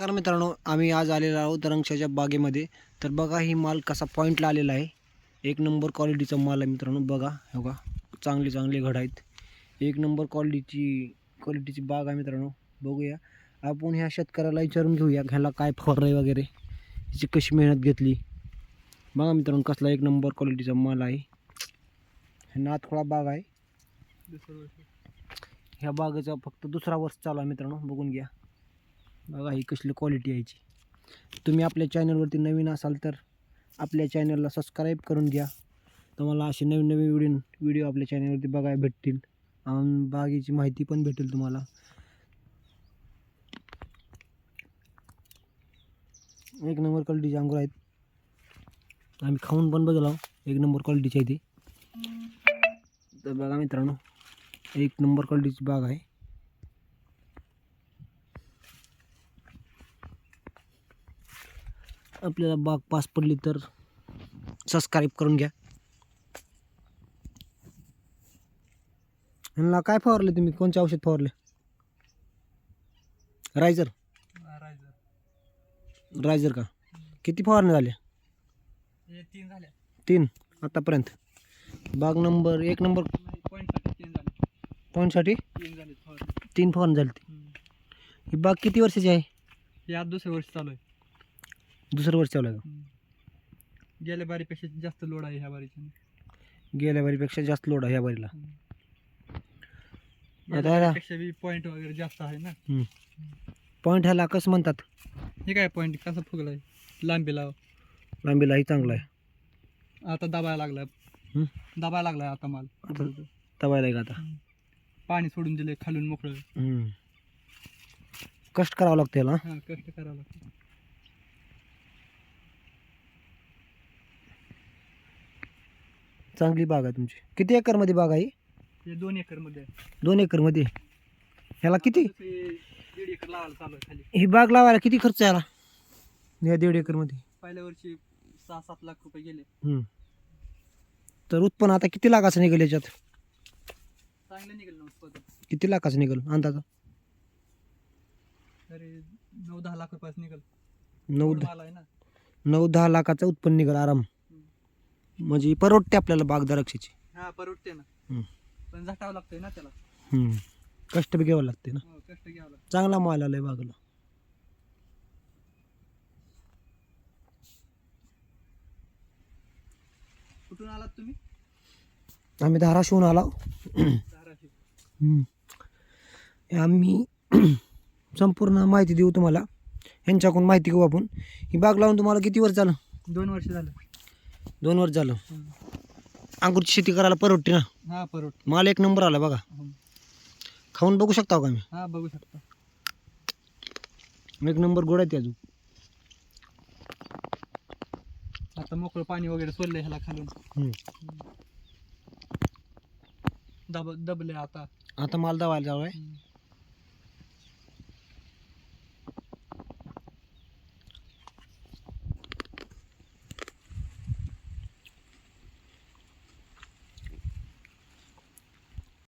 नमस्कार मित्रांनो आम्ही आज आलेलो आहोत रंगशाच्या बागेमध्ये. तर बघा ही माल कसा पॉईंटला आलेला आहे. एक नंबर क्वालिटीचा माल आहे मित्रांनो बघा हो का चांगले चांगले घड आहेत. एक नंबर क्वालिटीची क्वालिटीची बाग आहे मित्रांनो बघूया. आपण ह्या शेतकऱ्याला विचारून घेऊया ह्याला काय फवार आहे वगैरे ह्याची कशी मेहनत घेतली. बघा मित्रांनो कसला एक नंबर क्वालिटीचा माल आहे. हे नाथखोळा बाग आहे. ह्या बागेचा फक्त दुसरा वर्ष चालू आहे मित्रांनो बघून घ्या. बघा ही कसली क्वालिटी यायची. तुम्ही आपल्या चॅनलवरती नवीन असाल तर आपल्या चॅनलला सबस्क्राईब करून घ्या. तुम्हाला असे नवीन नवीन व्हिडिओ व्हिडिओ आपल्या चॅनलवरती बघायला भेटतील. आणि बागेची माहिती पण भेटेल तुम्हाला. एक नंबर क्वालिटीचे अंगूर आहेत. आम्ही खाऊन पण बघलो हो. एक नंबर क्वालिटीची आहे ती. तर बघा मित्रांनो एक नंबर क्वालिटीची बाग आहे. आपल्याला बाग पास पडली तर सबस्क्राईब करून घ्या. ह्यांना काय फवारले तुम्ही? कोणते औषध फवारले? रायझर रायझर का? किती फवारण्या झाल्या तीन. झाल्या तीन आतापर्यंत. बाग नंबर एक नंबर पॉईंटसाठी तीन तीन फवारणी. झाली ही बाग किती वर्षाची आहे? या दुसऱ्या वर्ष चालू आहे. दुसरं वर्ष चालू आहे का? गेल्या बारीपेक्षा जास्त लोड आहे ह्या बारीच्या गेल्या बारीपेक्षा जास्त लोड आहे ह्या बारीला. आता बी पॉईंट वगैरे जास्त आहे ना. पॉईंट ह्याला कसं म्हणतात? हे काय पॉईंट कसं फुगला आहे लांबीला लांबीलाही चांगला आहे. आता दाबायला लागलाय हम्म. दाबायला लागलाय आता माल. तवायला आहे का आता? पाणी सोडून दिले खालून मोकळं. हम्म. कष्ट करावं लागतं याला. हा कष्ट करावं लागतं. चांगली बाग आहे तुमची. किती एकरमध्ये बाग आहे हे? दोन एकरमध्ये. दोन एकरमध्ये. ह्याला किती? हे दीड एकर लावायला चालू आहे खाली. ही बाग लावायला किती खर्च याला? या दीड एकरमध्ये. पहिल्या वर्षी सहा सात लाख रुपये गेले. हम्म. तर उत्पन्न आता किती लाखाचं निघेल याच्यात? चांगलं निघेल ना उत्पादन किती लाखाचं निघेल अंदाजा? तरी नऊ दहा लाख रुपयाचं निघेल. नऊ दहा माल आहे ना. नऊ दहा लाखाचं उत्पन्न निघेल आराम. म्हणजे परवडते आपल्याला बाग द्राक्षाची. हा परवडते ना. हम्म. पण झटावं लागतंय ना त्याला. हम्म. कष्ट बी घ्यावं लागते ना. हो, कष्ट घ्यावं लागतं चांगला माल आलाय बागला. कुठून आलात तुम्ही? आम्ही धाराशिवून आलो. धाराशिव. हम्म. आम्ही संपूर्ण माहिती देऊ तुम्हाला. ह्यांच्याकडून माहिती घेऊ आपण. ही बाग लावून तुम्हाला किती वर्ष झालं? दोन वर्ष झालं. दोन वर्ष झालं. अंगूरची शेती करायला परवडते ना. हा माल एक नंबर आला बघा. खाऊन बघू शकता का मी? हा बघू शकता. एक नंबर गोड आहे ते अजून. आता मोकळं पाणी वगैरे सोडलंय ह्याला खालून. हम्म. दब दबले आता. आता माल दावायला जावं आहे हम्म.